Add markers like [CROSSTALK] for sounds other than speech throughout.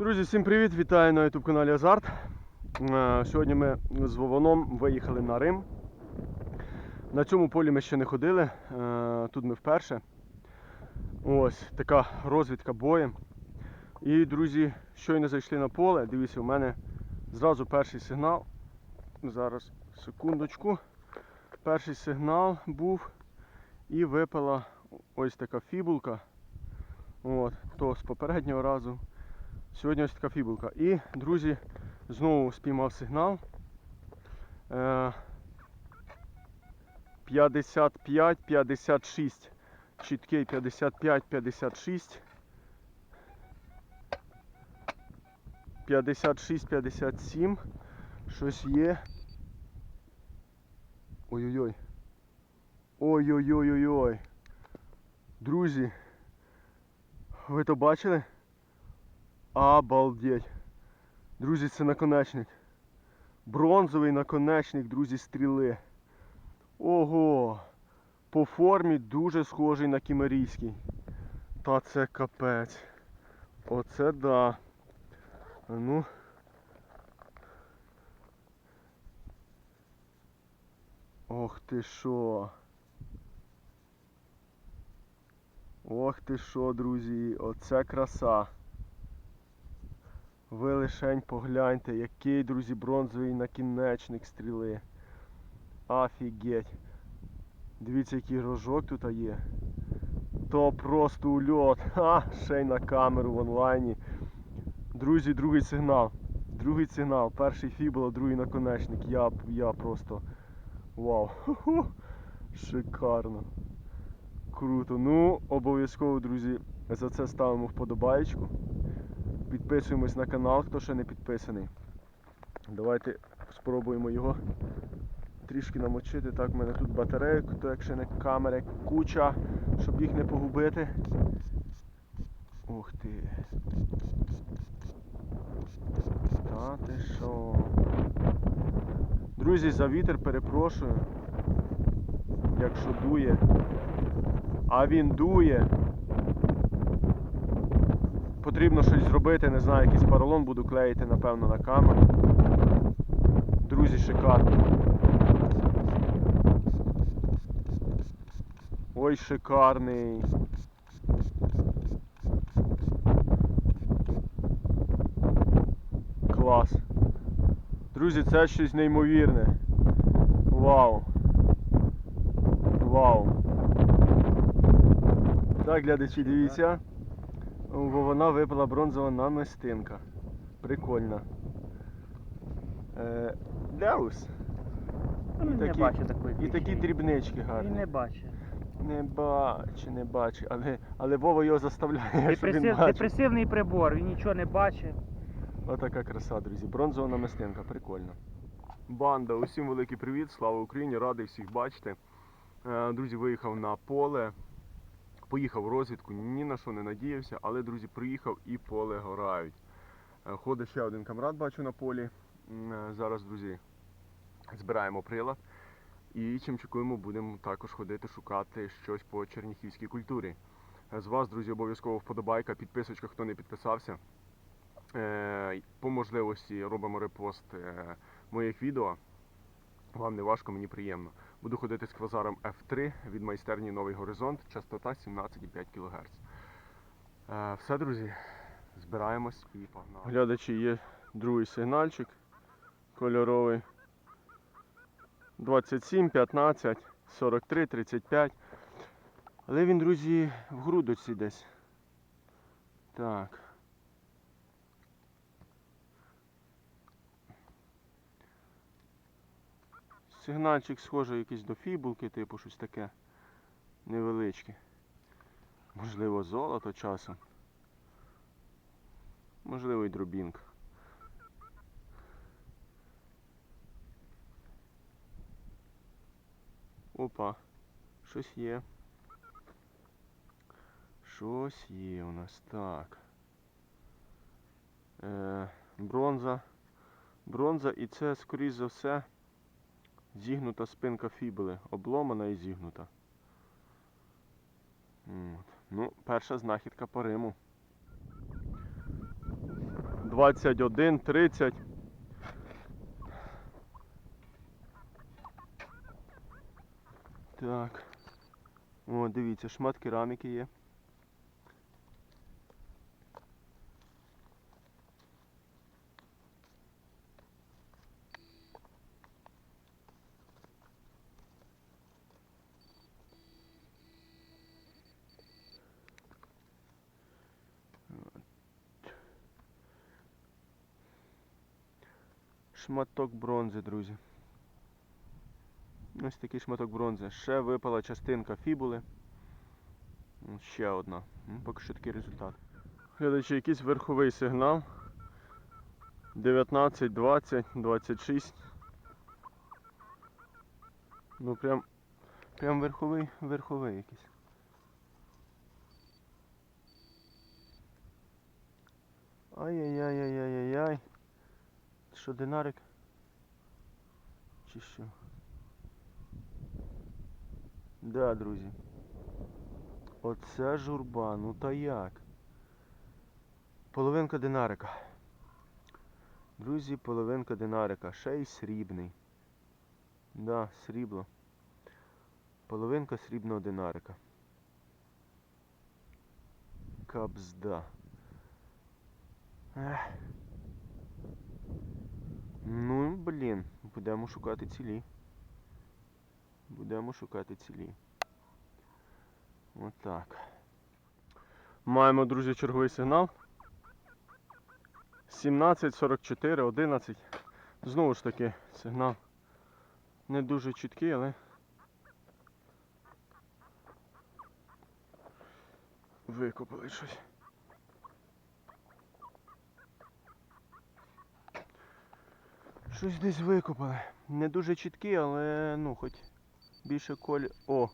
Друзі, всім привіт! Вітаю на YouTube каналі Азарт. Е, Сьогодні ми з Вованом виїхали на Рим. На цьому полі ми ще не ходили. е, Тут ми вперше. Ось така розвідка боєм. І, друзі, щойно зайшли на поле. Дивіться, у мене зразу перший сигнал. Зараз секундочку. Перший сигнал був і випала ось така фібулка. От, то з попереднього разу. Сьогодні ось така фібулка. І, друзі, знову спіймав сигнал. Е, 55-56. Чіткий 55-56. 56-57. Щось є. Ой-ой-ой. Ой-ой-ой-ой-ой. Друзі, ви то бачили? Обалдеть. Друзі, це наконечник. Бронзовий наконечник, друзі, стріли. Ого! По формі дуже схожий на кімерійський. Та це капець. Оце да. А ну. Ох ти що. Ох ти що, друзі, оце краса. Ви лишень погляньте, який, друзі, бронзовий накінечник стріли. Офігеть. Дивіться, який рожок тут є. То просто ульот. Ха, ще на камеру в онлайні. Друзі, другий сигнал. Другий сигнал. Перший фібула, другий наконечник. Я, я просто. Вау. Шикарно. Круто. Ну, обов'язково, друзі, за це ставимо вподобаєчку. Підписуємось на канал, хто ще не підписаний. Давайте спробуємо його трішки намочити. Так, в мене тут батарейок, то якщо не камери, куча, щоб їх не погубити. Ух ти. Та ти що? Друзі, за вітер перепрошую. Якщо дує. А він дує. Потрібно щось зробити, не знаю, якийсь поролон буду клеїти, напевно, на камеру. Друзі, шикарно. Ой, шикарний. Клас. Друзі, це щось неймовірне. Вау. Вау. Так, глядачі, дивіться. Бо вона випала бронзова намистинка. Прикольна. Е, Деус. Він не такі- бачить такої І такі дрібнички гарні. Він не бачить. Не бачу, не бачу. Але, але Вова його заставляє, щоб він Депресив, бачив. депресивний прибор, він нічого не бачить. Отака краса, друзі. Бронзова намистинка, прикольно. Банда, усім великий привіт, слава Україні, радий всіх бачити. Е, Друзі, виїхав на поле, поїхав в розвідку, ні на що не надіявся, але, друзі, приїхав і поле горають. Е, Ходить ще один камрад, бачу на полі. Е, Зараз, друзі, збираємо прилад. І чим чекуємо, будемо також ходити шукати щось по черніхівській культурі. Е, З вас, друзі, обов'язково вподобайка, підписочка, хто не підписався. По можливості робимо репост моїх відео. Вам не важко, мені приємно. Буду ходити з квазаром F3 від майстерні Новий Горизонт, частота 17,5 кГц. Е, Все, друзі, збираємось і погнали. Глядачі, є другий сигнальчик кольоровий. 27, 15, 43, 35. Але він, друзі, в грудочці десь. Так. Сигнальчик схожий якийсь до фібулки, типу щось таке невеличке. Можливо, золото часом. Можливо, і дробінка. Опа, щось є. Щось є у нас. Так. Е, бронза. Бронза і це, скоріш за все, зігнута спинка фібули. Обломана і зігнута. От. Ну, перша знахідка по Риму. 21, 30. Так. О, дивіться, шмат кераміки є. Шматок бронзи, друзі. Ось такий шматок бронзи. Ще випала частинка фібули. Ще одна. Поки що такий результат. Глядачі, якийсь верховий сигнал. 19, 20, 26. Ну прям, прям верховий, верховий якийсь. Ай-яй-яй-яй-яй-яй. Що, динарик? Чи що? Да, друзі. Оце журба, ну та як? Половинка динарика. Друзі, половинка динарика. Ще й срібний. Да, срібло. Половинка срібного динарика. Кабзда. Ех. Ну, блін, будемо шукати цілі. Будемо шукати цілі. Отак. Маємо, друзі, черговий сигнал. 17, 44, 11. Знову ж таки, сигнал не дуже чіткий, але викопали щось. Щось десь викопали. Не дуже чіткий, але ну хоч більше колі. О!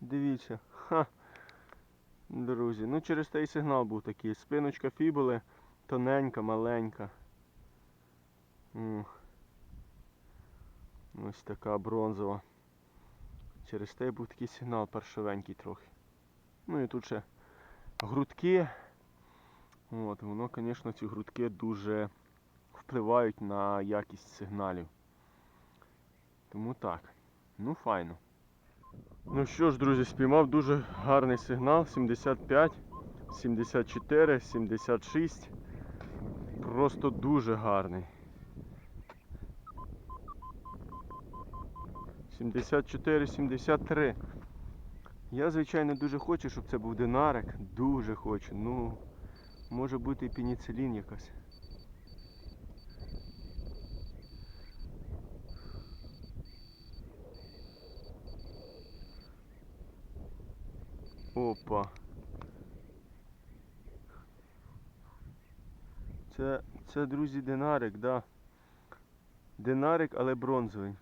Дивіться. Ха! Друзі, ну через той сигнал був такий. Спиночка фібули тоненька, маленька. Ось така бронзова. Через те був такий сигнал паршивенький трохи. Ну і тут ще грудки. От, воно, звісно, ці грудки дуже впливають на якість сигналів. Тому так. Ну файно. Ну що ж, друзі, спіймав дуже гарний сигнал. 75, 74, 76. Просто дуже гарний. 74, 73. Я, звичайно, дуже хочу, щоб це був динарик. Дуже хочу. Ну, може бути і пеніцилін якась. Опа. Це, це, друзі, динарик, да. Динарик, але бронзовий.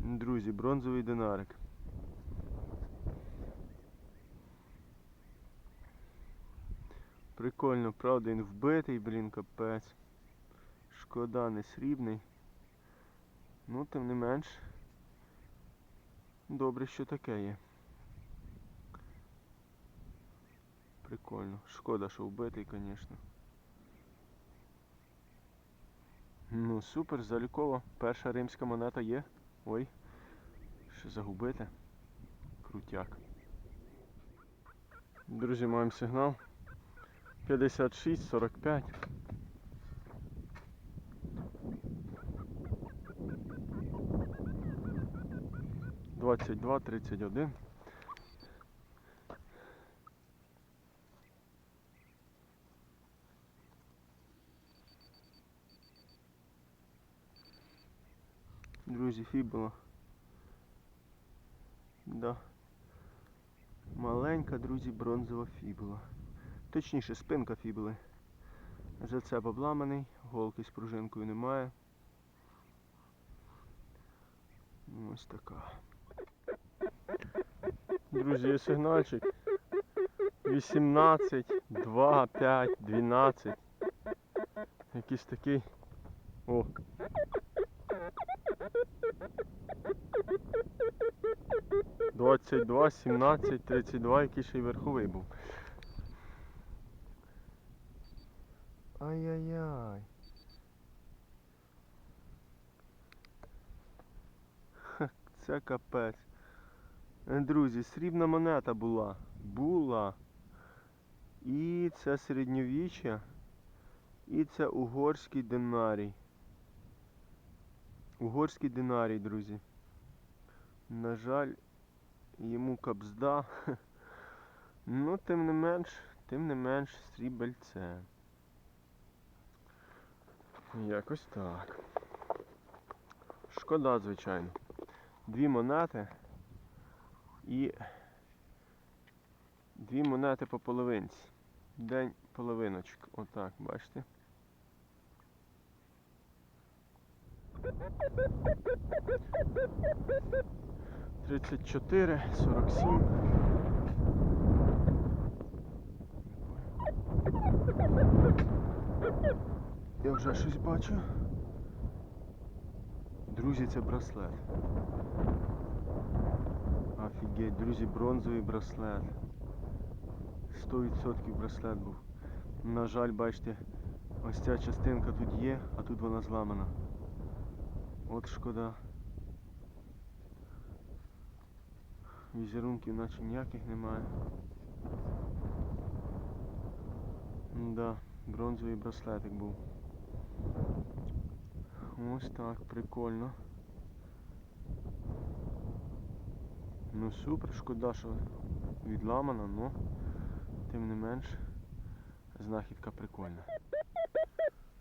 Друзі, бронзовий динарик. Прикольно, правда, він вбитий, блін, капець. Шкода, не срібний. Ну, тим не менш. Добре, що таке є. Прикольно. Шкода, що вбитий, звісно. Ну, супер, заліково. Перша римська монета є. Ой. Ще загубити. Крутяк. Друзі, маємо сигнал. 56, 45. Двадцять два, тридцять один. Друзі, фібула. Да. Маленька, друзі, бронзова фібула. Точніше, спинка фібули. Зацеп обламаний, голки з пружинкою немає. Ось така. Друзі, сигнальчик. 18, 2, 5, 12. Якийсь такий. О! Двадцять два, сімнадцять, тридцять два, який ще й верховий був. Ай-яй-яй. Це капець. Е, Друзі, срібна монета була. Була. І це середньовіччя. І це угорський динарій. Угорський динарій, друзі. На жаль, йому капзда. [LAUGHS] Ну, тим не менш, тим не менш, срібельце. Якось так. Шкода, звичайно. Дві монети і дві монети по половинці. День половиночок. Отак, бачите? Тридцять чотири, сорок сім. Я вже щось бачу. Друзі, це браслет. Офігеть, друзі, бронзовий браслет. 100% браслет був. На жаль, бачите, ось ця частинка тут є, а тут вона зламана. От шкода. Візерунків наче ніяких немає. Да, бронзовий браслетик був. Ось так, прикольно. Ну супер, шкода, що відламана, но тим не менш знахідка прикольна.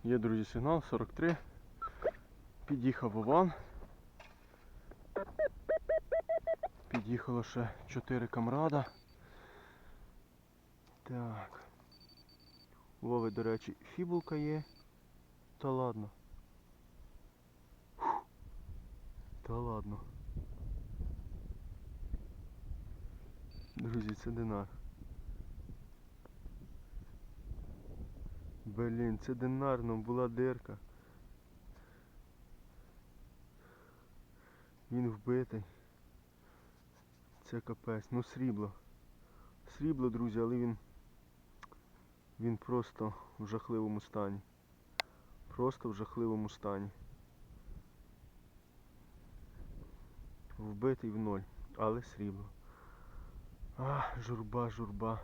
Є, друзі, сигнал 43. Під'їхав Вован. Під'їхало ще 4 камрада. Так. Вови, до речі, фібулка є. Та ладно. Фух. Та ладно. Друзі, це динар. Блін, це динар, ну була дирка. Він вбитий. Це капець. Ну срібло. Срібло, друзі, але він. Він просто в жахливому стані. Просто в жахливому стані. Вбитий в ноль, але срібло. А, журба, журба.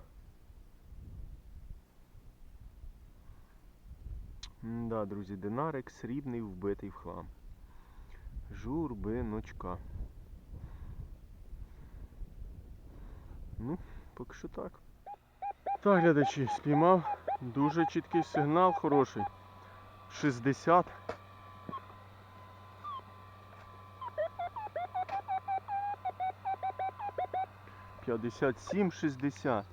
Да, друзі, динарик срібний вбитий в хлам. Журбиночка. Ну, поки що так. Так, глядачі, спіймав. Дуже чіткий сигнал, хороший. 60. П'ятдесят сім, шістдесят.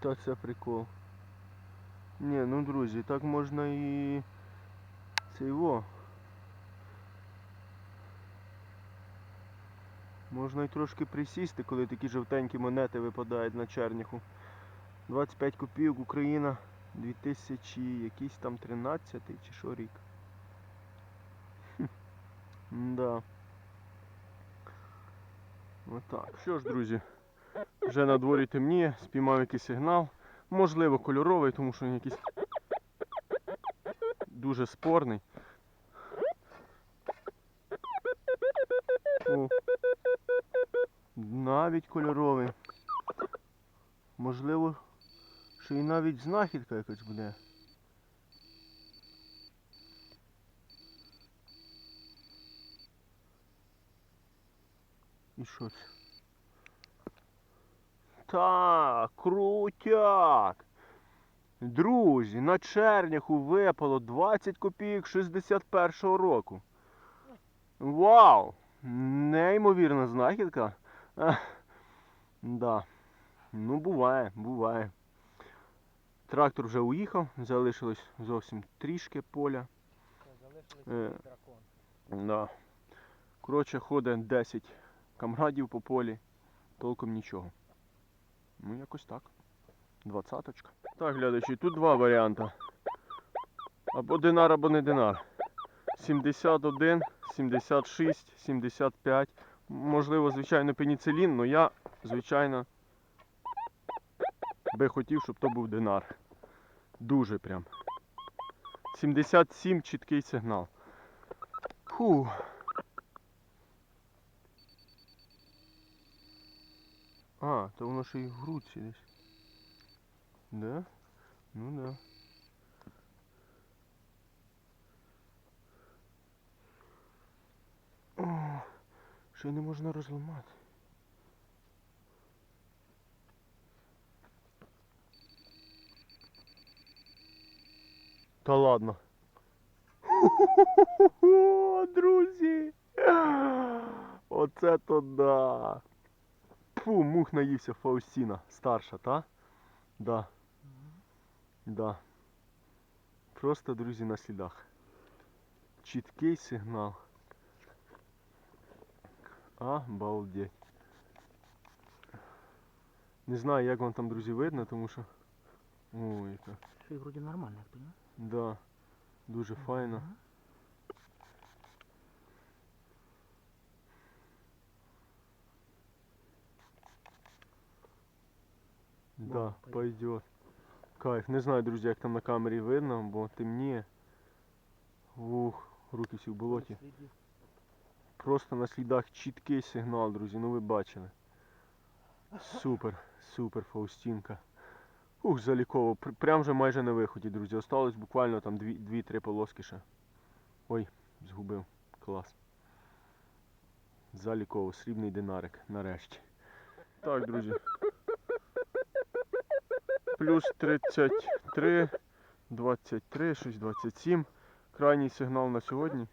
Та це прикол. Ні, ну друзі, так можна і це його. Можна і трошки присісти, коли такі жовтенькі монети випадають на черніху. 25 копійок Україна 2000 якийсь там 13 чи що рік. Да. Отак. Що ж, друзі, вже на дворі темніє, спіймав якийсь сигнал. Можливо, кольоровий, тому що він якийсь дуже спорний. О, навіть кольоровий. Можливо, що і навіть знахідка якась буде. І що це? Так, крутяк. Друзі, на черняху випало 20 копійок 61-го року. Вау! Неймовірна знахідка. Ах, да. Ну, буває, буває. Трактор вже уїхав, залишилось зовсім трішки поля. Е. дракон. Да. Коротше, ходить 10 камрадів по полі, толком нічого. Ну, якось так. Двадцяточка. Так, глядачі, тут два варіанти. Або динар, або не динар. 71, 76, 75. Можливо, звичайно, пеніцилін, але я, звичайно, би хотів, щоб то був динар. Дуже прям. 77 чіткий сигнал. Фу. А, то воно ще й в грудці десь. Да? Ну да. О, ще не можна розламати. Та ладно. Хо-хо-хо-хо, [LAUGHS] друзі. Оце то да. Фу, мух наївся Фаустіна, старша, та? Да. Да. Просто, друзі, на слідах. Чіткий сигнал. Обалдеть. Не знаю, як вам там, друзі, видно, тому що. Ой, яка. Що і вроді нормально, як поняв? Да. Дуже файно. Да, Вау, пойдет. Кайф. Не знаю, друзі, як там на камері видно, бо темніє. Ух, руки всі в болоті. Просто на слідах чіткий сигнал, друзі, ну ви бачили. Супер, супер Фаустінка. Ух, заліково. Прям вже майже на виході, друзі. Осталось буквально там 2-3 полоски ще. Ой, згубив. Клас. Заліково, срібний динарик, нарешті. Так, друзі. Плюс 33, 23, щось 27. Крайній сигнал на сьогодні.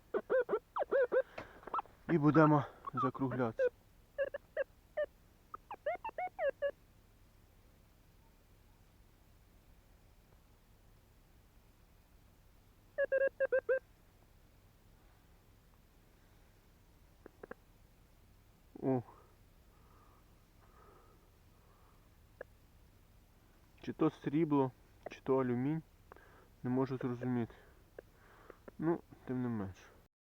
І будемо закруглятися. О. Чи то срібло, чи то алюмінь. Не можу зрозуміти. Ну, тим не менше.